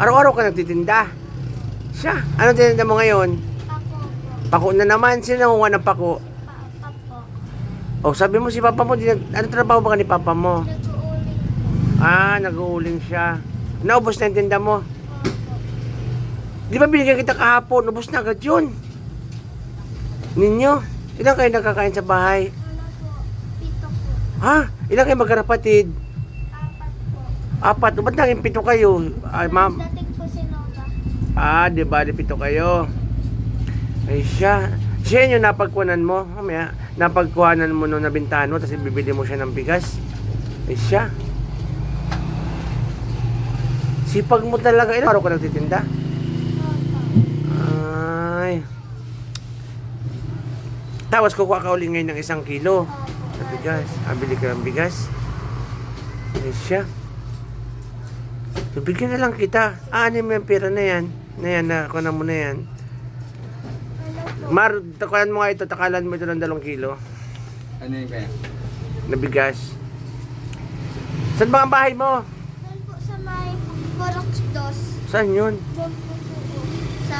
Araw-araw ka nagtitinda. Siya. Anong tininda mo ngayon? Pako. Pako na naman. Sino nangunga ng pako? Pa, pa po. O, sabi mo si papa mo, di ano trabaho ba ka ni papa mo? Nag-uuling. Ah, nag-uuling siya. Naubos na yung tinda mo. Di ba binigyan kita kahapon? Ubos na agad yun. Ninyo, ilan kayo nakakain sa bahay? Ano po? Pito po. Ha? Ilan kayo magkarapatid? Apat ba't naging pito kayo? Ay, ma'am. Dating po si Nova. Ah, di ba? Di pito kayo. Ay, siya. Siya yung napagkuhanan mo. Mamaya, napagkuhanan mo nung nabintahan mo, tapos bibili mo siya ng bigas. Ay, siya. Sipag mo talaga. Ilang araw ka nagtitinda? Ay. Tapos kukuha ka uli ngayon ng isang kilo na bigas. Ah, bili ka ng bigas. Ay, siya. So, bigyan na lang kita. Ah, ano mo yung pera na yan? Na yan, na, kuha mo na yan. Mar, takalan mo nga ito, takalan mo ito ng dalawang kilo Ano yun kaya? na bigas. Saan ba ang bahay mo? Doon po sa may Porox Dos. Saan yun? Doon po po po. Sa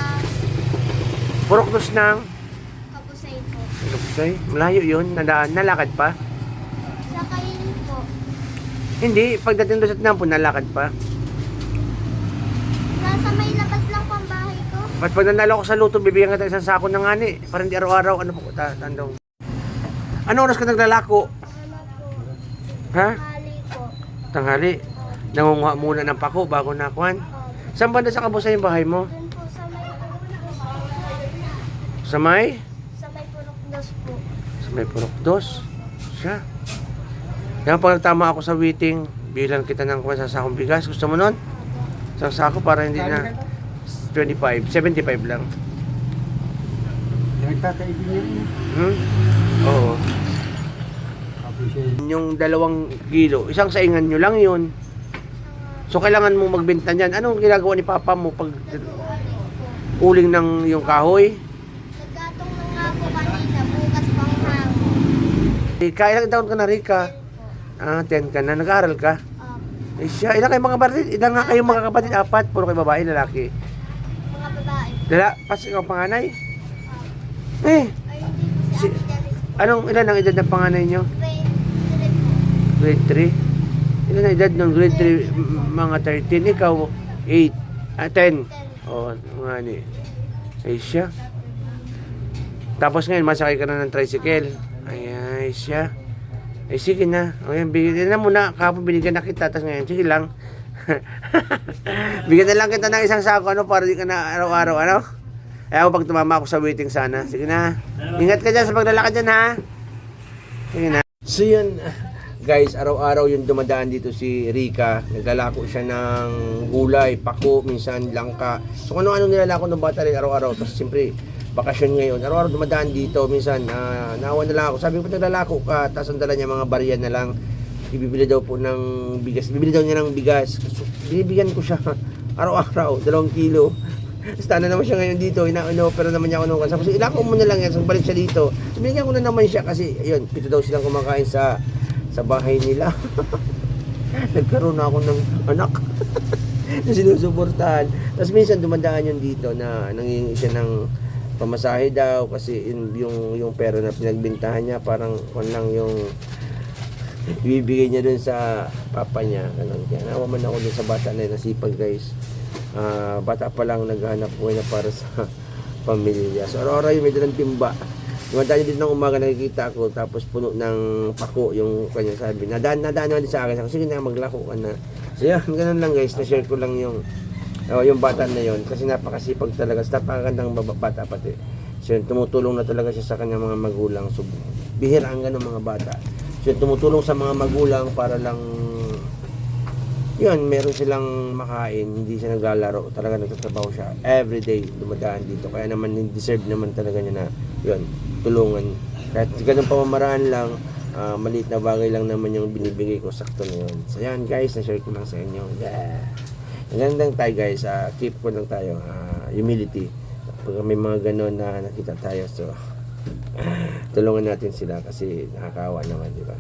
Purokdos ng Kabusay po. Luksay. Malayo yun. Nadaan, nalakad pa? Sa Kayin po. Hindi, pagdating doon sa Tinampo, nalakad pa. Nasa may labas lang po ang bahay ko. At pag nanalo ko sa luto, bibigyan kita isang sako ng ani. Para hindi araw-araw, ano po, ta tandong. Ano oras ka naglalako? Ha? Tanghali. Nangunguha muna ng pako bago nakuhan. Saan banda sa kabusay yung bahay mo? Sa may Sa may? sa may Porox Dos po. Sa may Purokdos. Siya. Kaya pag nagtama ako sa waiting, bilang kita ng kuha sa sakong bigas. Gusto mo nun? Isang sako para hindi na 25, 75 lang. Nagtataibin niya. Hmm? Oo. Siya Yung dalawang kilo, isang saingan nyo lang yun. So kailangan mo magbenta niyan. Anong ginagawa ni papa mo pag uling ng yung kahoy? Naggatong na nga po kanina. Bukas pang hangin. Rika, ilang taon ka na Rika? Ah, 10 ka na. Nag-aaral ka? Eh siya, ilang kayo mga kapatid? Ilang nga kayong mga kapatid? Apat? Puro kayo babae, lalaki. Mga. Lala, pas ikaw panganay? Eh, si anong ilan ang edad ng panganay nyo? Grade three po. Grade 3? Ilan ang edad nung grade 3? M- mga 13. Ikaw, 8. Ah, 10. Oo, oh, nga ni. Ay siya. Tapos ngayon, masakay ka na ng tricycle. Ay, ay siya. Ay, sige na. O yan, bigyan na muna. Kahapon binigyan na kita. Tapos ngayon, sige lang. bigyan na lang kita ng isang sako, ano, para di ka na araw-araw, ano? Eh ako pag tumama ako sa waiting sana. Sige na. Ingat ka dyan sa paglalakad dyan, ha? Sige na. So yun, guys, araw-araw yung dumadaan dito si Rika. Naglalako siya ng gulay, pako, minsan langka. So ano-ano nilalako ng bata rin araw-araw. Tapos siyempre, bakasyon ngayon. Araw-araw dumadaan dito. Minsan, uh, nawa na lang ako. Sabi ko, naglalako ka. Tapos ang dala niya mga barya na lang. Ibibili daw po ng bigas. Bibili daw niya ng bigas. So, binibigyan ko siya araw-araw, dalawang kilo. Tapos tana naman siya ngayon dito, ina-offer naman niya ako nung kasama. Kasi ilako mo na lang yan, so balik siya dito. So binigyan ko na naman siya kasi, ayun, pito daw silang kumakain sa sa bahay nila. Nagkaroon na ako ng anak na sinusuportahan. Tapos minsan dumadaan yun dito na nangingi siya ng pamasahe daw kasi yun, yung, yung pera na pinagbintahan niya parang kung lang yung ibibigay niya dun sa papa niya. Ganun. Kaya nawa man ako dun sa bata na nasipag guys. Ah, bata pa lang naghahanap buhay na para sa pamilya. So araw-araw yung may dalang timba. Dumadaan din ng umaga nakikita ko tapos puno ng pako yung kanya sabi. Nadaan, nadaan din sa akin. Sige na maglako ka na. So yan, ganun lang guys. Na-share ko lang yung oh, yung bata na yon kasi napakasipag talaga. Sa napakagandang bata pati. So yun, tumutulong na talaga siya sa kanyang mga magulang. So bihira ang ganun mga bata. Yun, tumutulong sa mga magulang para lang yun, meron silang makain, hindi siya naglalaro, talaga nagtatrabaho siya. Everyday dumadaan dito. Kaya naman deserve naman talaga niya na yun, tulungan. Kahit ganun pamamaraan lang, ah, maliit na bagay lang naman yung binibigay ko, sakto na yun. So yan guys, na-share ko lang sa inyo. Yeah. Ang lang tayo guys, ah, keep ko lang tayo, ah, humility. Pag may mga ganun na nakita tayo, so tulungan natin sila kasi nakakawa naman, di ba?